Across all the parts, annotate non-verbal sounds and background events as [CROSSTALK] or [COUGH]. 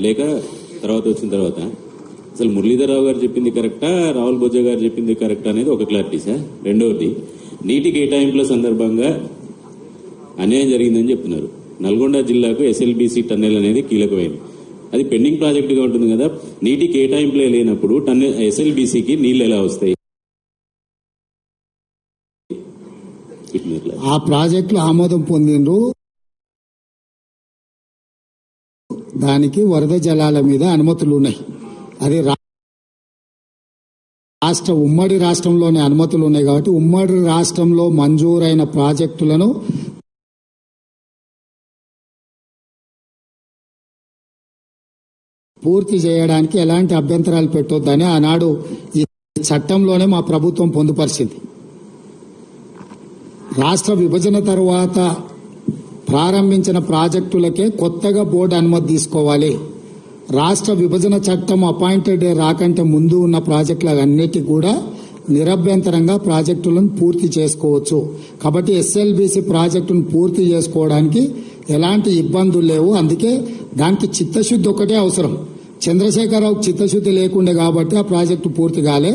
లేక తర్వాత వచ్చిన తర్వాత? అసలు మురళీధరరావు గారు చెప్పింది కరెక్టా? రాహుల్ బొజ్జా గారు చెప్పింది కరెక్టా అనేది ఒక క్లారిటీ సార్. రెండవది నీటి కేటాయింపుల సందర్భంగా అన్యాయం జరిగిందని చెప్తున్నారు. నల్గొండ జిల్లాకు ఎస్ఎల్బిసి టన్నెల్ అనేది కీలకమైనది. అది పెండింగ్ ప్రాజెక్టుగా ఉంటుంది కదా. నీటి కేటాయింపులే లేనప్పుడు టన్నెల్ ఎస్ఎల్బిసికి నీళ్ళు ఎలా వస్తాయి? ఆ ప్రాజెక్టులు ఆమోదం పొందిండ్రు. దానికి వరద జలాల మీద అనుమతులు ఉన్నాయి. అది రా- రాష్ట్ర ఉమ్మడి రాష్ట్రంలోనే అనుమతులు ఉన్నాయి కాబట్టి ఉమ్మడి రాష్ట్రంలో మంజూరైన ప్రాజెక్టులను పూర్తి చేయడానికి ఎలాంటి అభ్యంతరాలు పెట్టొద్దని ఆనాడు ఈ చట్టంలోనే మా ప్రభుత్వం పొందుపరిచింది. రాష్ట్ర విభజన తర్వాత ప్రారంభించిన ప్రాజెక్టులకే కొత్తగా బోర్డు అనుమతి తీసుకోవాలి. రాష్ట్ర విభజన చట్టం అపాయింటెడ్ డే రాకంటే ముందు ఉన్న ప్రాజెక్టులన్నిటి కూడా నిరభ్యంతరంగా ప్రాజెక్టులను పూర్తి చేసుకోవచ్చు. కాబట్టి ఎస్ఎల్బిసి ప్రాజెక్టును పూర్తి చేసుకోవడానికి ఎలాంటి ఇబ్బందులు లేవు. అందుకే దానికి చిత్తశుద్ధి ఒకటే అవసరం. చంద్రశేఖరరావుకి చిత్తశుద్ధి లేకుండే కాబట్టి ఆ ప్రాజెక్టు పూర్తి కాలే.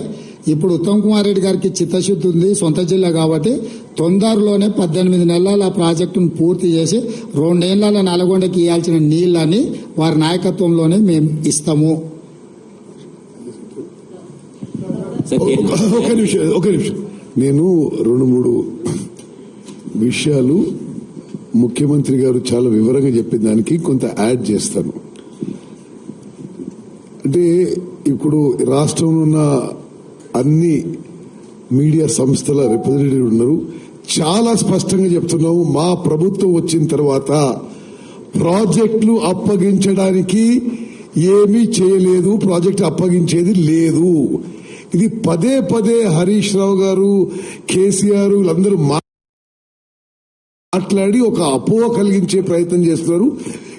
ఇప్పుడు ఉత్తమ్ కుమార్ రెడ్డి గారికి చిత్తశుద్ధి ఉంది సొంత జిల్లా కాబట్టి తొందరలోనే పద్దెనిమిది నెలల ఆ ప్రాజెక్టును పూర్తి చేసి రెండేళ్ళ నల్గొండకి ఇవ్వాల్సిన నీళ్ళని వారి నాయకత్వంలోనే మేము ఇస్తాము. ఒక నిమిషం ఒక నిమిషం. నేను రెండు మూడు విషయాలు ముఖ్యమంత్రి గారు చాలా వివరంగా చెప్పిన దానికి కొంత యాడ్ చేస్తాను. అంటే ఇప్పుడు రాష్ట్రంలో ఉన్న అన్ని మీడియా సంస్థల రిప్రజెంటేటివ్ ఉన్నారు. చాలా స్పష్టంగా చెప్తున్నాము మా ప్రభుత్వం వచ్చిన తర్వాత ప్రాజెక్టులు అప్పగించడానికి ఏమీ చేయలేదు ప్రాజెక్టు అప్పగించేది లేదు. ఇది పదే పదే హరీష్ రావు గారు కేసీఆర్ వీళ్ళందరూ మాట్లాడి ఒక అపోహ కలిగించే ప్రయత్నం చేస్తున్నారు.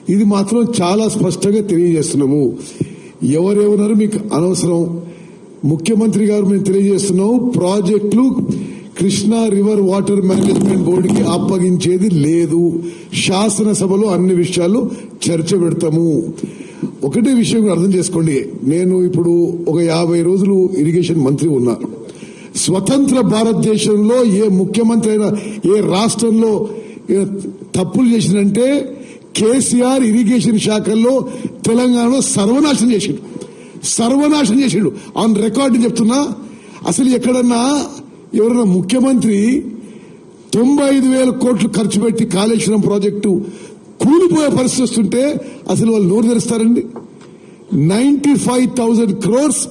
ఇది మాత్రం చాలా స్పష్టంగా తెలియజేస్తున్నాము. ఎవరెవరు మీకు అనవసరం? ముఖ్యమంత్రి గారు మేము తెలియజేస్తున్నాం ప్రాజెక్టులు కృష్ణా రివర్ వాటర్ మేనేజ్మెంట్ బోర్డుకి అప్పగించేది లేదు. శాసనసభలో అన్ని విషయాలు చర్చ పెడతాము. ఒకటే విషయం అర్థం చేసుకోండి. నేను ఇప్పుడు ఒక యాభై రోజులు ఇరిగేషన్ మంత్రి ఉన్నా. స్వతంత్ర భారతదేశంలో ఏ ముఖ్యమంత్రి అయినా ఏ రాష్ట్రంలో తప్పులు చేసినంటే కేసీఆర్ ఇరిగేషన్ శాఖల్లో తెలంగాణలో సర్వనాశనం చేసిండు. సర్వనాశనం చేసిండు. ఆన్ రికార్డు చెప్తున్నా అసలు ఎక్కడన్నా ఎవరైనా ముఖ్యమంత్రి తొంభై ఐదు వేల కోట్లు ఖర్చు పెట్టి కాళేశ్వరం ప్రాజెక్టు కూలిపోయే పరిస్థితి వస్తుంటే అసలు వాళ్ళు నోరు తెరుస్తారండి. Ninety five thousand crores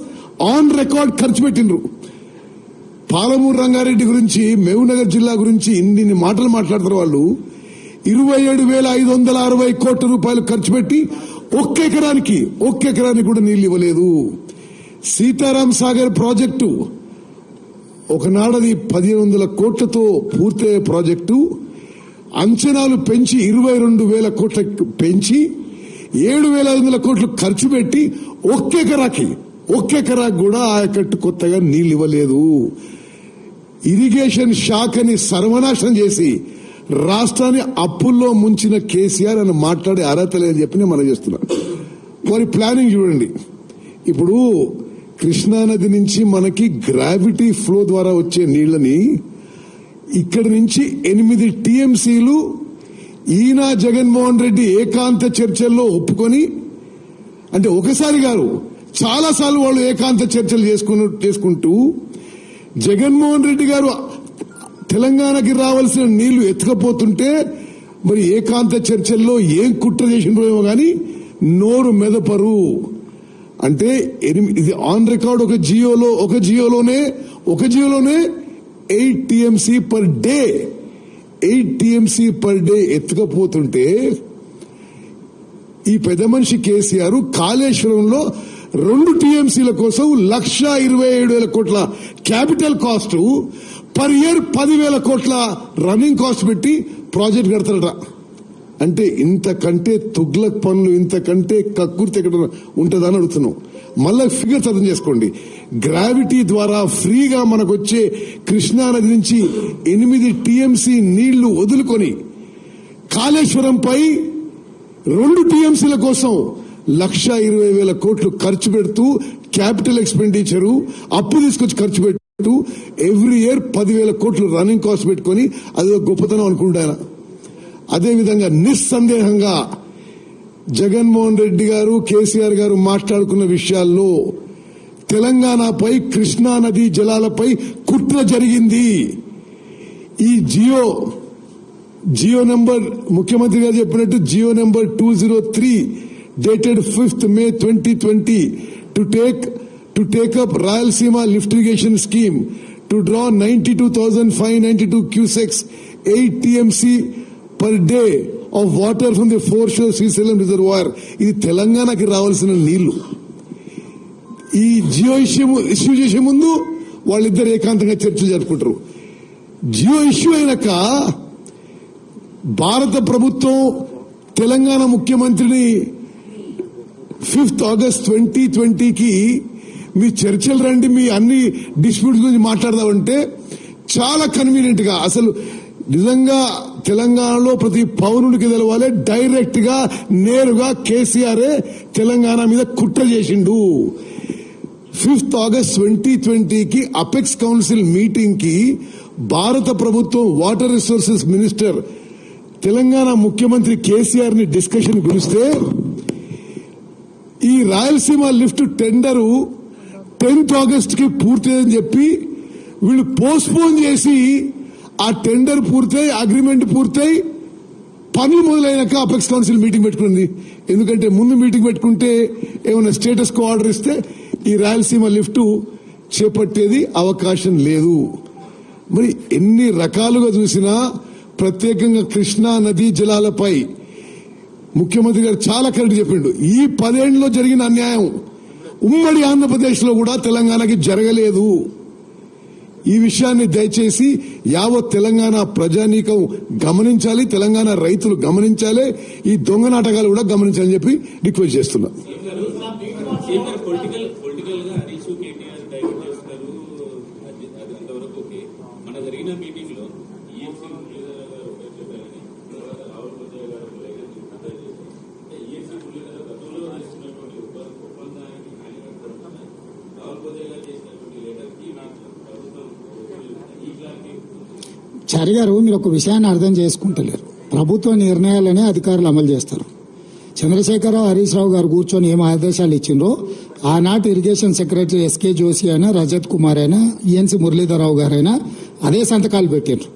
on record ఖర్చు పెట్టిండ్రు. పాలమూరు రంగారెడ్డి గురించి మహబూబ్నగర్ జిల్లా గురించి ఇన్ని మాటలు మాట్లాడతారు వాళ్ళు. ఇరవై ఏడు వేల ఐదు వందల అరవై కోట్ల రూపాయలు ఖర్చు పెట్టి ఒక్క ఎకరానికి ఒక్క ఎకరానికి కూడా నీళ్ళు ఇవ్వలేదు. సీతారాం సాగర్ ప్రాజెక్టు ఒకనాడది పదిహేను వందల కోట్లతో పూర్తయ్యే ప్రాజెక్టు అంచనాలు పెంచి ఇరవై రెండు వేల కోట్ల పెంచి ఏడు వేల ఐదు వందల కోట్లు ఖర్చు పెట్టి ఒక్క ఎకరాకి ఒక్క ఎకరాకి కూడా ఆయకట్టు కొత్తగా నీళ్ళు ఇవ్వలేదు. ఇరిగేషన్ శాఖని సర్వనాశనం చేసి రాష్ట్రాన్ని అప్పుల్లో ముంచిన కేసీఆర్ అని మాట్లాడే అర్హత లేదని చెప్పి నేను మనం చేస్తున్నా. వారి ప్లానింగ్ చూడండి. ఇప్పుడు కృష్ణానది నుంచి మనకి గ్రావిటీ ఫ్లో ద్వారా వచ్చే నీళ్ళని ఇక్కడి నుంచి ఎనిమిది టీఎంసీలు ఈయన జగన్మోహన్ రెడ్డి ఏకాంత చర్చల్లో ఒప్పుకొని అంటే ఒకసారి గారు చాలాసార్లు వాళ్ళు ఏకాంత చర్చలు చేసుకుని చేసుకుంటూ జగన్మోహన్ రెడ్డి గారు తెలంగాణకి రావాల్సిన నీళ్ళు ఎత్తుకపోతుంటే మరి ఏకాంత చర్చల్లో ఏం కుట్ర చేసినో కానీ నోరు మెదపరు. అంటే ఇది ఆన్ రికార్డ్ ఒక జియోలో ఒక జియోలోనే ఒక జియోలోనే eight TMC per day eight TMC per day ఎత్తుకపోతుంటే ఈ పెద్ద మనిషి కేసీఆర్ కాళేశ్వరంలో రెండు టీఎంసీల కోసం లక్ష ఇరవై ఏడు వేల కోట్ల క్యాపిటల్ కాస్ట్ పర్ ఇయర్ పదివేల కోట్ల రన్నింగ్ కాస్ట్ పెట్టి ప్రాజెక్ట్ కడతారట. అంటే ఇంతకంటే తుగ్లక్ పనులు ఇంతకంటే కక్కుర్తి ఎక్కడ ఉంటుందని అడుగుతున్నాం. మళ్ళీ ఫిగర్స్ అర్థం చేసుకోండి. గ్రావిటీ ద్వారా ఫ్రీగా మనకు వచ్చే కృష్ణానది నుంచి ఎనిమిది టీఎంసీ నీళ్ళు వదులుకొని కాళేశ్వరంపై రెండు టీఎంసీల కోసం లక్ష ఇరవై వేల కోట్లు ఖర్చు పెడుతూ క్యాపిటల్ ఎక్స్పెండిచరు అప్పు తీసుకొచ్చి ఖర్చు పెట్టు ఎవ్రీ ఇయర్ పదివేల కోట్లు రన్నింగ్ కాస్ట్ పెట్టుకొని అది ఒక గొప్పతనం అనుకుంటాను అదేవిధంగా నిస్సందేహంగా జగన్మోహన్ రెడ్డి గారు కేసీఆర్ గారు మాట్లాడుకున్న విషయాల్లో తెలంగాణపై కృష్ణా నదీ జలాలపై కుట్ర జరిగింది. ఈ జియో జియో నెంబర్ ముఖ్యమంత్రి గారు చెప్పినట్టు GO number two zero three dated fifth May twenty twenty to take to take up Rayalaseema lift irrigation scheme to draw ninety two thousand five ninety two cusecs eight TMC per day of water from the foreshore Srisailam reservoir ఇది తెలంగాణకి రావాల్సిన నీళ్ళు. ఈ Jio issue issue చేసే ముందు వాళ్ళిద్దరు ఏకాంతంగా చర్చలు జరుపుకుంటారు. జియో ఇష్యూ అయినాక భారత ప్రభుత్వం తెలంగాణ ముఖ్యమంత్రిని ఫిఫ్త్ ఆగస్ట్ ట్వంటీ ట్వంటీకి మీ చర్చలు రండి మీ అన్ని డిస్ప్యూట్స్ గురించి మాట్లాడదామంటే చాలా కన్వీనియంట్గా అసలు నిజంగా తెలంగాణలో ప్రతి పౌరుడికి తెలవాలి డైరెక్ట్గా నేరుగా కేసీఆర్ తెలంగాణ మీద కుట్ర చేసిండు. ఫిఫ్త్ ఆగస్ట్ ట్వంటీ ట్వంటీకి అపెక్స్ కౌన్సిల్ మీటింగ్కి భారత ప్రభుత్వం వాటర్ రిసోర్సెస్ మినిస్టర్ తెలంగాణ ముఖ్యమంత్రి కేసీఆర్ని డిస్కషన్ పిలిస్తే ఈ రాయలసీమ లిఫ్ట్ టెండరు టెన్త్ ఆగస్ట్కి పూర్తయిందని చెప్పి వీళ్ళు పోస్ట్పోన్ చేసి ఆ టెండర్ పూర్తయి అగ్రిమెంట్ పూర్తయి పని మొదలైనాక అపెక్స్ కౌన్సిల్ మీటింగ్ పెట్టుకుంది. ఎందుకంటే ముందు మీటింగ్ పెట్టుకుంటే ఏమైనా స్టేటస్ కో ఆర్డర్ ఇస్తే ఈ రాయలసీమ లిఫ్ట్ చేపట్టేది అవకాశం లేదు. మరి ఎన్ని రకాలుగా చూసినా ప్రత్యేకంగా కృష్ణా నదీ జలాలపై ముఖ్యమంత్రి గారు చాలా కరెక్ట్ చెప్పిండు. ఈ పదేళ్ళలో జరిగిన అన్యాయం ఉమ్మడి ఆంధ్రప్రదేశ్లో కూడా తెలంగాణకి జరగలేదు. ఈ విషయాన్ని దయచేసి యావత్ తెలంగాణ ప్రజానీకం గమనించాలి తెలంగాణ రైతులు గమనించాలి ఈ దొంగ నాటకాలు కూడా గమనించాలని చెప్పి రిక్వెస్ట్ చేస్తున్నా పొలిటికల్ పొలిటికల్గా హరీష్ కేటీఆర్ డైవర్ట్ చేస్తున్నారు అది అది అంతవరకు ఓకే మన జరిగిన మీటింగ్లో E ఈఎఫ్సీ రాహుల్ బొజ్జయ్య గారు ఈఎఫ్సీ గతంలో చేస్తున్నటువంటి ఒప్ప- ఒప్పందానికి ఆయన రాహుల్ బొజ్జయ్య గారు చేసినటువంటి లెటర్కి నాకు ప్రభుత్వం ఈ క్లారిటీ హరిగారు గారు మీరు ఒక విషయాన్ని అర్థం చేసుకుంటలేరు. ప్రభుత్వ నిర్ణయాలనే అధికారులు అమలు చేస్తారు. చంద్రశేఖరరావు హరీష్ రావు గారు కూర్చొని ఏం ఆదేశాలు ఇచ్చిండ్రో ఆనాటి ఇరిగేషన్ సెక్రటరీ ఎస్కే జోషి అయినా రజత్ కుమార్ అయినా ఈఎన్సీ మురళీధరరావు గారైనా అదే సంతకాలు పెట్టిండ్రు.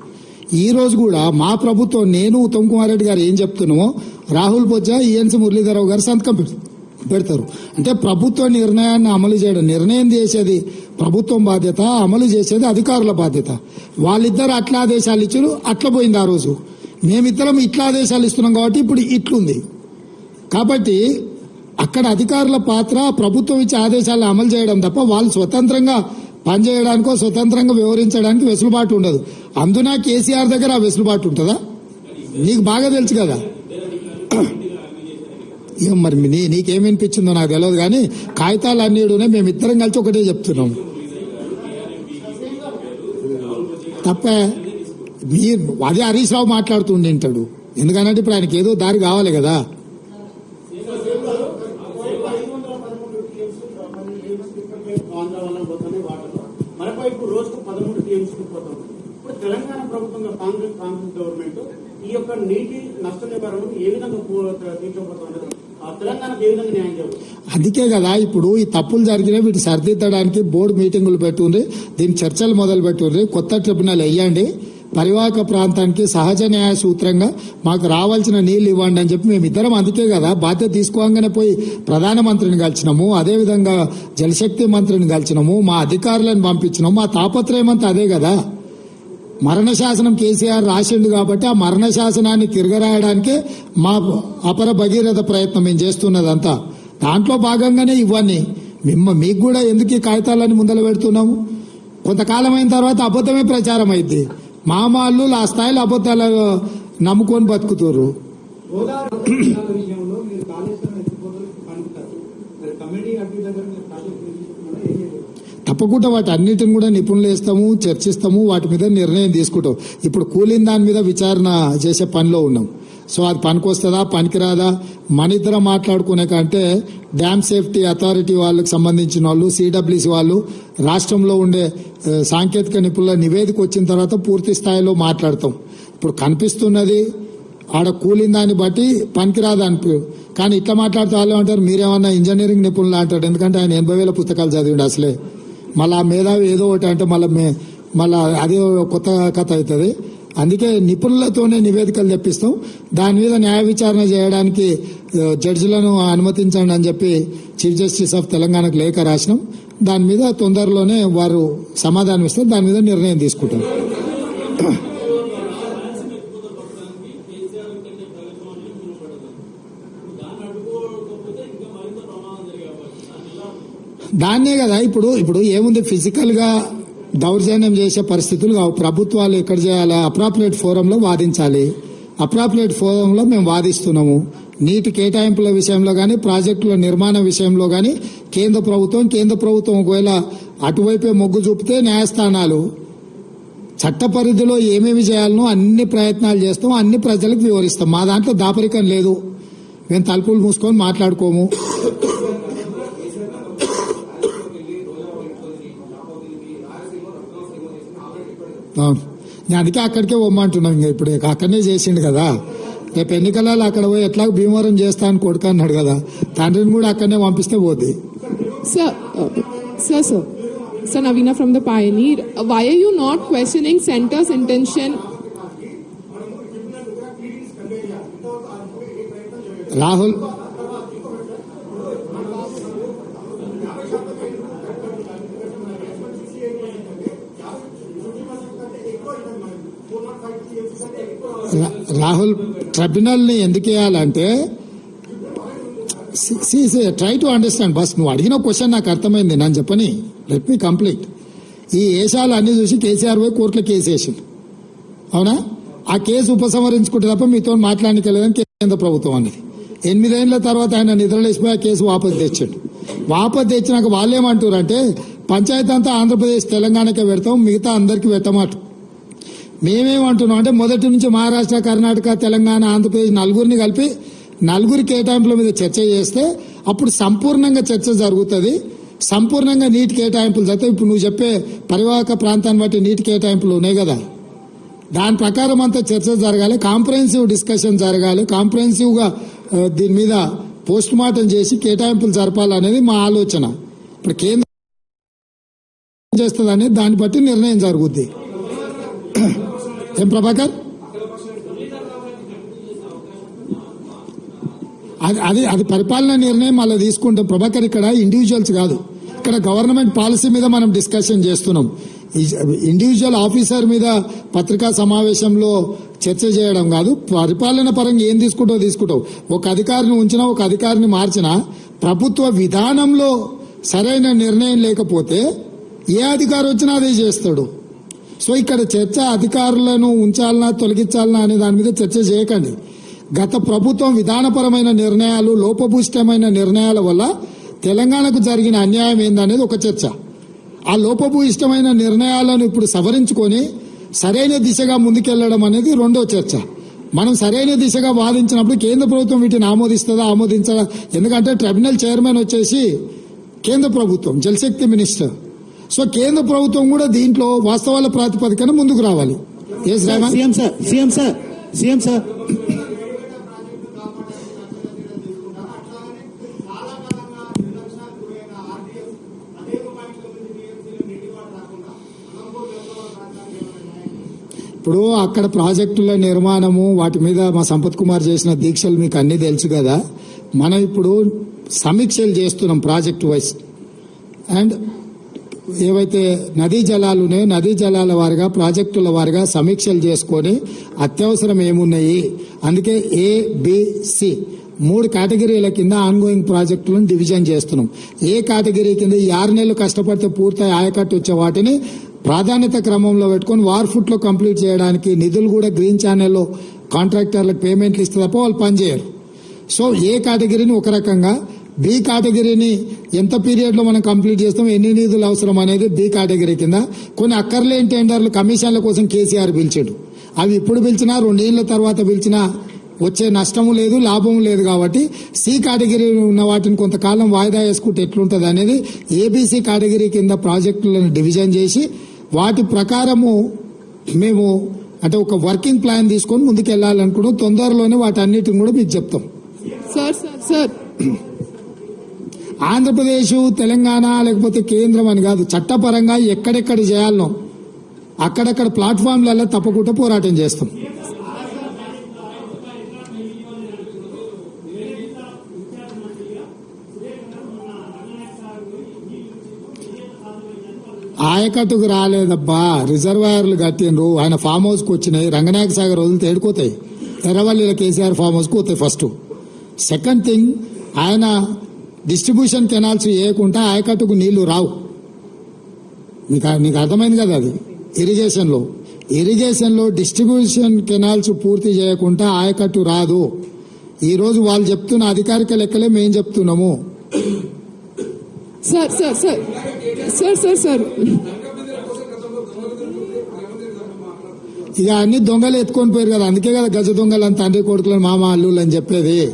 ఈ రోజు కూడా మా ప్రభుత్వం నేను ఉత్తమ్ కుమార్ రెడ్డి గారు ఏం చెప్తున్నామో రాహుల్ బొజ్జా ఈఎన్సీ మురళీధరరావు గారు సంతకం పెడతారు పెడతారు. అంటే ప్రభుత్వ నిర్ణయాన్ని అమలు చేయడం నిర్ణయం చేసేది ప్రభుత్వం బాధ్యత అమలు చేసేది అధికారుల బాధ్యత. వాళ్ళిద్దరు అట్లా ఆదేశాలు ఇచ్చారు అట్లా పోయింది ఆ రోజు. మేమిద్దరం ఇట్లా ఆదేశాలు ఇస్తున్నాం కాబట్టి ఇప్పుడు ఇట్లుంది. కాబట్టి అక్కడ అధికారుల పాత్ర ప్రభుత్వం ఇచ్చే ఆదేశాలను అమలు చేయడం తప్ప వాళ్ళు స్వతంత్రంగా పనిచేయడానికో స్వతంత్రంగా వివరించడానికి వెసులుబాటు ఉండదు. అందున కేసీఆర్ దగ్గర ఆ వెసులుబాటు ఉంటుందా? నీకు బాగా తెలుసు కదా. ఏం మరి నీ నీకేమనిపించిందో నాకు తెలియదు కానీ కాగితాలు అన్నిడునే మేమిద్దరం కలిసి ఒకటే చెప్తున్నాం. తప్ప మీ అదే హరీష్ రావు మాట్లాడుతుండే ఉంటాడు ఎందుకంటే ఇప్పుడు ఆయనకి ఏదో దారి కావాలి కదా. తెలంగాణ ప్రభుత్వంలో కాంగ్రెస్ కాంగ్రెస్ గవర్నమెంట్ ఈ యొక్క నీటి నష్ట నివారణ ఏ విధంగా తీర్చబోతున్నది అందుకే కదా ఇప్పుడు ఈ తప్పులు జరిగినా వీటి సరిదిద్దడానికి బోర్డు మీటింగులు పెట్టుండ్రి దీని చర్చలు మొదలు పెట్టుండ్రి. కొత్త ట్రిబ్యునల్ వేయండి. పరివాహక ప్రాంతానికి సహజ న్యాయ సూత్రంగా మాకు రావాల్సిన నీళ్ళు ఇవ్వండి అని చెప్పి మేమిద్దరం అందుకే కదా బాధ్యత తీసుకోగానే పోయి ప్రధానమంత్రిని కలిసినాము అదేవిధంగా జలశక్తి మంత్రిని కలిసినాము మా అధికారులను పంపించినాము మా తాపత్రయం అంతా అదే కదా. మరణ శాసనం కేసీఆర్ రాసిండు కాబట్టి ఆ మరణ శాసనాన్ని తిరగరాయడానికే మా అపర భగీరథ ప్రయత్నం మేము చేస్తున్నదంతా. దాంట్లో భాగంగానే ఇవన్నీ. మిమ్మ మీకు కూడా ఎందుకు ఈ కాగితాలని ముందర పెడుతున్నాము? కొంతకాలం అయిన తర్వాత అబద్ధమే ప్రచారం అయింది మామాళ్ళు ఆ స్థాయిలో అబద్ధాలు నమ్ముకొని బతుకుతారు కమిటీ దగ్గర తప్పకుండా వాటి అన్నిటిని కూడా నిపుణులు వేస్తాము చర్చిస్తాము వాటి మీద నిర్ణయం తీసుకుంటాం. ఇప్పుడు కూలిన దాని మీద విచారణ చేసే పనిలో ఉన్నాం. సో అది పనికొస్తుందా పనికిరాదా మన ఇద్దరం మాట్లాడుకునే కంటే డ్యామ్ సేఫ్టీ అథారిటీ వాళ్ళకి సంబంధించిన వాళ్ళు సిడబ్ల్యూసి వాళ్ళు రాష్ట్రంలో ఉండే సాంకేతిక నిపుణుల నివేదిక వచ్చిన తర్వాత పూర్తి స్థాయిలో మాట్లాడతాం. ఇప్పుడు కనిపిస్తున్నది ఆడ కూలిన దాన్ని బట్టి పనికిరాదు అనిపి కానీ ఇట్లా మాట్లాడుతూ వాళ్ళు అంటారు మీరేమన్నా ఇంజనీరింగ్ నిపుణులు అంటారు. ఎందుకంటే ఆయన ఎనభై వేల పుస్తకాలు చదివిండు అసలే. మళ్ళీ ఆ మేధావి ఏదో ఒకటి అంటే మళ్ళీ మే మళ్ళీ అదే కొత్త కథ అవుతుంది. అందుకే నిపుణులతోనే నివేదికలు తెప్పిస్తాం. దాని మీద న్యాయ విచారణ చేయడానికి జడ్జిలను అనుమతించండి అని చెప్పి చీఫ్ జస్టిస్ ఆఫ్ తెలంగాణకు లేఖ రాసినాం. దాని మీద తొందరలోనే వారు సమాధానం ఇస్తారు దాని మీద నిర్ణయం తీసుకుంటాం. దాన్నే కదా ఇప్పుడు ఇప్పుడు ఏముంది ఫిజికల్గా దౌర్జన్యం చేసే పరిస్థితులు కావు. ప్రభుత్వాలు ఎక్కడ చేయాలి? అప్రాపరేట్ ఫోరంలో వాదించాలి. అప్రాపరేట్ ఫోరంలో మేము వాదిస్తున్నాము. నీటి కేటాయింపుల విషయంలో కానీ ప్రాజెక్టుల నిర్మాణ విషయంలో కానీ కేంద్ర ప్రభుత్వం కేంద్ర ప్రభుత్వం ఒకవేళ అటువైపే మొగ్గు చూపితే న్యాయస్థానాలు చట్ట పరిధిలో ఏమేమి చేయాలనో అన్ని ప్రయత్నాలు చేస్తాం అన్ని ప్రజలకు వివరిస్తాం. మా దాంట్లో దాపరికం లేదు. మేము తలుపులు మూసుకొని మాట్లాడుకోము. నేను అందుకే అక్కడికే పోమ్మంటున్నాం ఇంకా ఇప్పుడు ఇక అక్కడనే చేసిండు కదా రేపు ఎన్నికలలో అక్కడ పోయి ఎట్లా భీమవరం చేస్తా అని కొడుకు అన్నాడు కదా తండ్రిని కూడా అక్కడనే పంపిస్తే పోద్ది Sir, uh, sir, sir. Sir Navina from the Pioneer. Uh, why are you not questioning Centre's intention? Rahul రెబినల్ని ఎందుకు వేయాలంటే సి వేయాలంటే ట్రై టు అండర్స్టాండ్ బస్ నువ్వు అడిగిన క్వశ్చన్ నాకు అర్థమైంది. నన్ను చెప్పని. లెట్ మీ కంప్లీట్ ఈ ఏషాలు అన్ని చూసి కేసీఆర్ పోయి కోర్టులో కేసు వేసిండు. అవునా? ఆ కేసు ఉపసంహరించుకుంటే తప్ప మీతో మాట్లాడనికెళ్ళదని కేంద్ర ప్రభుత్వం అనేది ఎనిమిదేళ్ళ తర్వాత ఆయన నిద్రలేసిపోయి ఆ కేసు వాపసు తెచ్చాడు. వాపసు తెచ్చినాక వాళ్ళేమంటారంటే పంచాయతీ అంతా ఆంధ్రప్రదేశ్ తెలంగాణకే పెడతాం మిగతా అందరికీ పెట్టమాట. మేమేమంటున్నాం అంటే మొదటి నుంచి మహారాష్ట్ర కర్ణాటక తెలంగాణ ఆంధ్రప్రదేశ్ నలుగురిని కలిపి నలుగురి కేటాయింపుల మీద చర్చ చేస్తే అప్పుడు సంపూర్ణంగా చర్చ జరుగుతుంది. సంపూర్ణంగా నీటి కేటాయింపులు జరుగుతాయి. ఇప్పుడు నువ్వు చెప్పే పరివాహక ప్రాంతాన్ని బట్టి నీటి కేటాయింపులు ఉన్నాయి కదా. దాని ప్రకారం అంతా చర్చ జరగాలి. కాంప్రహెన్సివ్ డిస్కషన్ జరగాలి. కాంప్రహెన్సివ్గా దీని మీద పోస్ట్ మార్టం చేసి కేటాయింపులు జరపాలనేది మా ఆలోచన. ఇప్పుడు కేంద్రం ఏం చేస్తుంది అనేది దాన్ని బట్టి నిర్ణయం జరుగుద్ది. [CLEARS THROAT] ఏం ప్రభాకర్ అది అది అది పరిపాలన నిర్ణయం మళ్ళీ తీసుకుంటాం. ప్రభాకర్ ఇక్కడ ఇండివిజువల్స్ కాదు. ఇక్కడ గవర్నమెంట్ పాలసీ మీద మనం డిస్కషన్ చేస్తున్నాం. ఇండివిజువల్ ఆఫీసర్ మీద పత్రికా సమావేశంలో చర్చ చేయడం కాదు. పరిపాలన పరంగా ఏం తీసుకుంటావు తీసుకుంటావు. ఒక అధికారిని ఉంచినా ఒక అధికారిని మార్చినా ప్రభుత్వ విధానంలో సరైన నిర్ణయం లేకపోతే ఏ అధికారి వచ్చినా అదే చేస్తాడు. సో ఇక్కడ చర్చ అధికారులను ఉంచాలనా తొలగించాలనా అనే దాని మీద చర్చ చేయకండి. గత ప్రభుత్వం విధానపరమైన నిర్ణయాలు లోపభూయిష్టమైన నిర్ణయాల వల్ల తెలంగాణకు జరిగిన అన్యాయం ఏందనేది ఒక చర్చ. ఆ లోపభూయిష్టమైన నిర్ణయాలను ఇప్పుడు సవరించుకొని సరైన దిశగా ముందుకెళ్ళడం అనేది రెండో చర్చ. మనం సరైన దిశగా వాదించినప్పుడు కేంద్ర ప్రభుత్వం వీటిని ఆమోదిస్తుందా ఆమోదించదా? ఎందుకంటే ట్రిబ్యునల్ చైర్మన్ వచ్చేసి కేంద్ర ప్రభుత్వం జలశక్తి మినిస్టర్. సో కేంద్ర ప్రభుత్వం కూడా దీంట్లో వాస్తవాల ప్రాతిపదికన ముందుకు రావాలి. CM sir CM sir CM sir. ఇప్పుడు అక్కడ ప్రాజెక్టుల నిర్మాణము వాటి మీద మా సంపత్ కుమార్ చేసిన దీక్షలు మీకు అన్ని తెలుసు కదా. మనం ఇప్పుడు సమీక్షలు చేస్తున్నాం ప్రాజెక్ట్ వైస్ అండ్ ఏవైతే నదీ జలాలు ఉన్నాయో నదీ జలాల వారిగా ప్రాజెక్టుల వారిగా సమీక్షలు చేసుకొని అత్యవసరం ఏమున్నాయి? అందుకే ఏబిసి మూడు కేటగిరీల కింద ఆన్గోయింగ్ ప్రాజెక్టులను డివిజన్ చేస్తున్నాం. ఏ కేటగిరీ కింద ఈ ఆరు నెలలు కష్టపడితే పూర్తయి ఆయకట్టు వచ్చే వాటిని ప్రాధాన్యత క్రమంలో పెట్టుకొని వార్ ఫుట్లో కంప్లీట్ చేయడానికి నిధులు కూడా గ్రీన్ ఛానల్లో కాంట్రాక్టర్లకు పేమెంట్లు ఇస్తే తప్ప వాళ్ళు పనిచేయరు సో ఏ కేటగిరీని ఒక రకంగా బి కేటగిరీని ఎంత పీరియడ్లో మనం కంప్లీట్ చేస్తాం ఎన్ని నిధులు అవసరం అనేది బి కేటగిరీ కింద. కొన్ని అక్కర్లేని టెండర్లు కమిషన్ల కోసం కేసీఆర్ పిలిచాడు. అవి ఇప్పుడు పిలిచినా రెండేళ్ళ తర్వాత పిలిచినా వచ్చే నష్టము లేదు లాభం లేదు కాబట్టి సి కేటగిరీ ఉన్న వాటిని కొంతకాలం వాయిదా వేసుకుంటే ఎట్లుంటుంది అనేది ఏబీసీ కేటగిరీ కింద ప్రాజెక్టులను డివిజన్ చేసి వాటి ప్రకారము మేము అంటే ఒక వర్కింగ్ ప్లాన్ తీసుకొని ముందుకు వెళ్ళాలనుకున్నాం తొందరలోనే వాటి అన్నిటిని కూడా మీకు చెప్తాం. Sir sir sir. Andhra Pradesh Telangana లేకపోతే కేంద్రం అని కాదు చట్టపరంగా ఎక్కడెక్కడ చేయాలనో అక్కడక్కడ ప్లాట్ఫామ్లలో తప్పకుండా పోరాటం చేస్తాం. ఆయకట్టుకు రాలేదబ్బా. రిజర్వాయర్లు కట్టిండ్రు. ఆయన ఫామ్ హౌస్కి వచ్చినాయి. రంగనాయక సాగర్ వదిలితే తేడుకోతాయి. ఎర్రవల్లిలో కేసీఆర్ ఫామ్ హౌస్కి పోతాయి ఫస్ట్. సెకండ్ థింగ్ ఆయన డిస్ట్రిబ్యూషన్ కెనాల్స్ వేయకుండా ఆయకట్టుకు నీళ్ళు రావు. మీకు మీకు అర్థమైంది కదా అది? ఇరిగేషన్లో ఇరిగేషన్లో డిస్ట్రిబ్యూషన్ కెనాల్స్ పూర్తి చేయకుండా ఆయకట్టు రాదు. ఈ రోజు వాళ్ళు చెప్తున్న అధికారిక లెక్కలే మేము చెప్తున్నాము. Sir, sir, sir. Sir, sir, sir. ఇక అన్ని దొంగలు ఎత్తుకొని పోయారు కదా. అందుకే కదా గజ దొంగలు అని తండ్రి కొడుకులు మామ అల్లుళ్ళు అని చెప్పేది.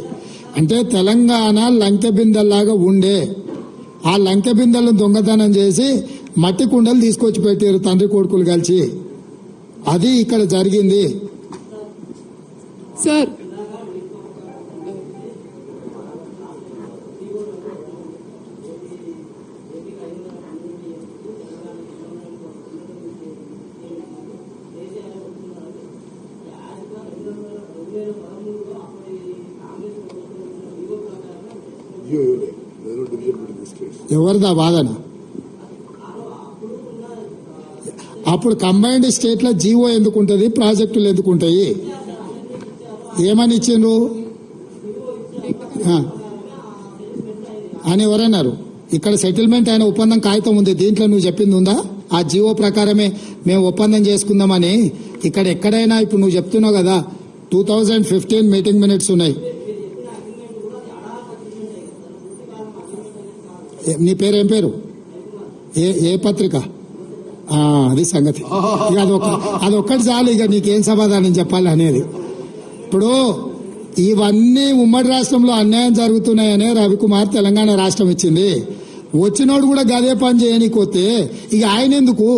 అంటే తెలంగాణ లంకె బిందెల్లాగా ఉండే. ఆ లంకె బిందెలను దొంగతనం చేసి మట్టి కుండలు తీసుకొచ్చి పెట్టారు తండ్రి కొడుకులు కలిసి. అది ఇక్కడ జరిగింది. సార్ ఎవరిదా వాదన? అప్పుడు కంబైన్డ్ స్టేట్లో జీవో ఎందుకు ఉంటుంది? ప్రాజెక్టులు ఎందుకు ఉంటాయి? ఏమని ఇచ్చిండ్రు? అని ఎవరన్నారు? ఇక్కడ సెటిల్మెంట్ అయిన ఒప్పందం కాగితం ఉంది. దీంట్లో నువ్వు చెప్పింది ఉందా? ఆ జీవో ప్రకారమే మేము ఒప్పందం చేసుకుందామని ఇక్కడ ఎక్కడైనా ఇప్పుడు నువ్వు చెప్తున్నావు కదా two thousand fifteen meeting minutes ఉన్నాయి. నీ పేరు ఏం పేరు? ఏ ఏ పత్రిక? అది సంగతి. ఇక అదొక అదొక్కటి చాలు ఇక నీకేం సమాధానం చెప్పాలి అనేది. ఇప్పుడు ఇవన్నీ ఉమ్మడి రాష్ట్రంలో అన్యాయం జరుగుతున్నాయనే రవికుమార్ తెలంగాణ రాష్ట్రం ఇచ్చింది. వచ్చినోడు కూడా గదే పని చేయనీకొస్తే ఇక ఆయన ఎందుకు?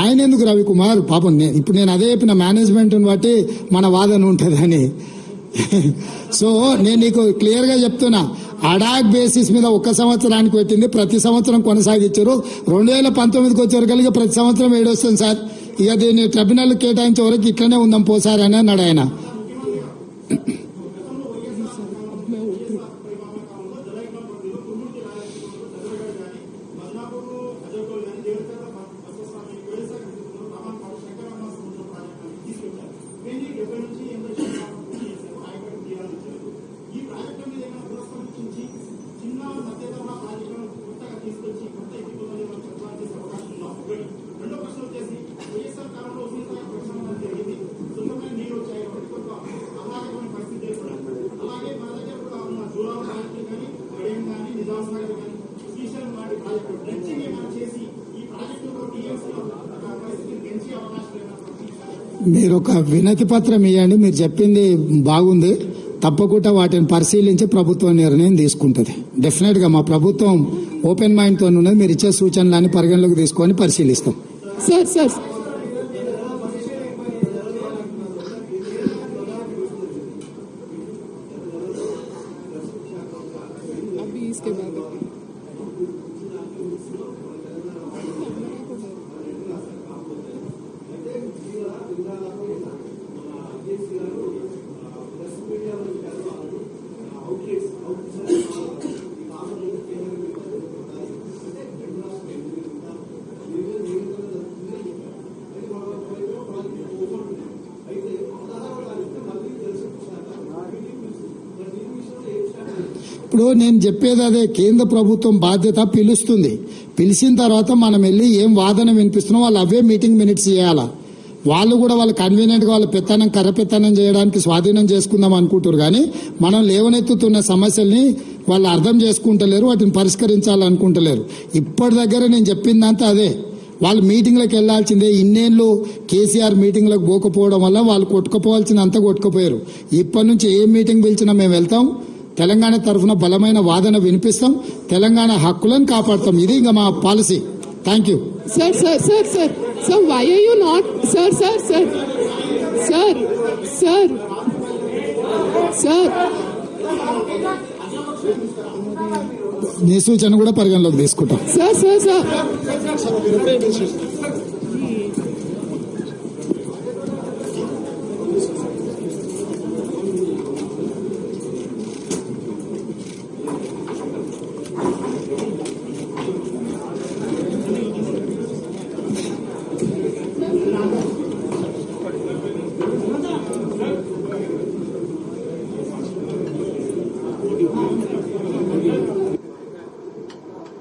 ఆయన ఎందుకు రవికుమార్? పాపం నేను ఇప్పుడు నేను అదే చెప్పిన మేనేజ్మెంట్ బట్టి మన వాదన ఉంటుందని. సో నేను నీకు క్లియర్గా చెప్తున్నా. అడాక్ బేసిస్ మీద ఒక సంవత్సరానికి పెట్టింది. ప్రతి సంవత్సరం కొనసాగించారు. రెండు వేల పంతొమ్మిదికి వచ్చారు కలిగి ప్రతి సంవత్సరం ఏడొస్తుంది సార్. ఇక దీన్ని ట్రిబ్యునల్ కేటాయించే వరకు ఇట్లనే ఉందాం పోసారని అన్నాడు ఆయన మీరు ఒక వినతి పత్రం ఇవ్వండి మీరు చెప్పింది బాగుంది. తప్పకుండా వాటిని పరిశీలించి ప్రభుత్వం నిర్ణయం తీసుకుంటుంది. డెఫినెట్గా మా ప్రభుత్వం ఓపెన్ మైండ్తో ఉన్నది మీరు ఇచ్చే సూచనలన్నీ పరిగణలోకి తీసుకొని పరిశీలిస్తాం. సార్ సార్ ఇప్పుడు నేను చెప్పేది అదే కేంద్ర ప్రభుత్వం బాధ్యత పిలుస్తుంది. పిలిచిన తర్వాత మనం వెళ్ళి ఏం వాదన వినిపిస్తున్నాం వాళ్ళు అవే మీటింగ్ మినిట్స్ చేయాలా? వాళ్ళు కూడా వాళ్ళు కన్వీనియంట్గా వాళ్ళ పెత్తనం కర్ర పెత్తనం చేయడానికి స్వాధీనం చేసుకుందాం అనుకుంటారు కానీ మనం లేవనెత్తుతున్న సమస్యల్ని వాళ్ళు అర్థం చేసుకుంటలేరు వాటిని పరిష్కరించాలనుకుంటలేరు. ఇప్పటి దగ్గర నేను చెప్పిందంతా అదే. వాళ్ళు మీటింగ్లకు వెళ్ళాల్సిందే ఇన్నేళ్ళు కేసీఆర్ మీటింగ్లకు పోకపోవడం వల్ల వాళ్ళు కొట్టుకుపోవాల్సినంత కొట్టుకుపోయారు. ఇప్పటి నుంచి ఏ మీటింగ్ పిలిచినా మేము వెళ్తాం. తెలంగాణ తరఫున బలమైన వాదన వినిపిస్తాం తెలంగాణ హక్కులను కాపాడతాం ఇది ఇంకా మా policy thank you Sir, sir, sir, sir. Sir, why are you not? Sir, sir, sir. Sir, sir. Sir. నీ సూచన కూడా పరిగణలోకి తీసుకుంటాం Sir, sir, sir.